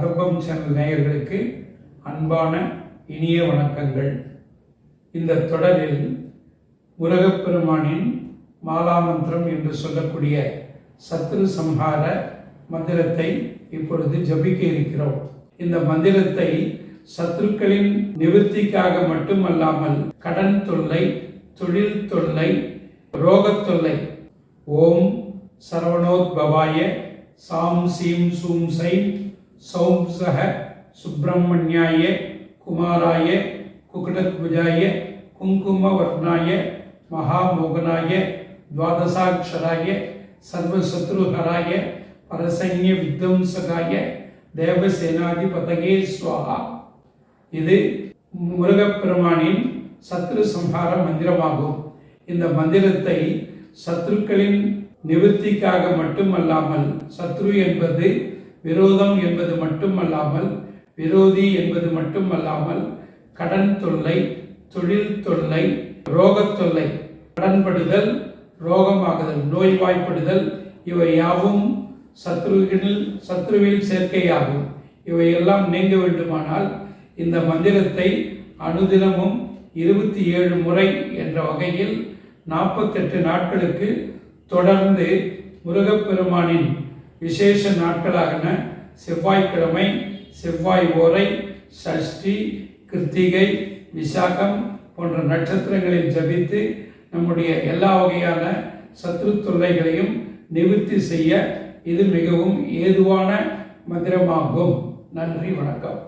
கதம்பம் channel நேயர்களுக்கு அன்பான இனிய வணக்கங்கள். இந்த தொடரில் முருகப்பெருமானின் மாலாமந்திரம் என்று சொல்லக்கூடிய சத்ரு சம்ஹார மந்திரத்தை இப்பொழுது ஜபிக்க இருக்கிறோம். இந்த மந்திரத்தை சத்துருக்களின் நிவர்த்திக்காக மட்டுமல்லாமல் கடன் தொல்லை தொழில் தொல்லை ரோகத் தொல்லை ஓம் சரவணோத்பவாய சாம் சீம் சூம் சை சௌம்சக சுப்பிரமணியாய குமாராய குகடத்வஜாய குங்குமவர்ணாய மகாமோகனாய துவாதசாட்சராய சர்வசத்ருஹராய பரசைன்ய வித்வம்சகாய தேவசேனாதிபதகே ஸ்வாஹா. இது முருகப்பெருமானின் சத்ரு சம்ஹார மந்திரமாகும். இந்த மந்திரத்தை சத்ருக்களின் நிவர்த்திக்காக மட்டுமல்லாமல் சத்ரு என்பது விரோதம் என்பது மட்டுமல்லாமல் விரோதி என்பது மட்டுமல்லாமல் கடன் தொல்லை தொழில் தொல்லை ரோகத் தொல்லை கடன்படுதல் ரோகமாகுதல் நோய்வாய்ப்படுதல் இவை யாவும் சத்ருவில் சத்ருவில் சேர்க்கையாகும். இவையெல்லாம் நீங்க வேண்டுமானால் இந்த மந்திரத்தை அனுதினமும் இருபத்தி ஏழு முறை என்ற வகையில் நாற்பத்தெட்டு நாட்களுக்கு தொடர்ந்து முருகப்பெருமானின் விசேஷ நாட்களாகன செவ்வாய்க்கிழமை செவ்வாய் ஓரை சஷ்டி கிருத்திகை விசாகம் போன்ற நட்சத்திரங்களில் ஜபித்து நம்முடைய எல்லா வகையான சத்ரு தொல்லைகளையும் நிவர்த்தி செய்ய இது மிகவும் ஏதுவான மந்திரமாகும். நன்றி வணக்கம்.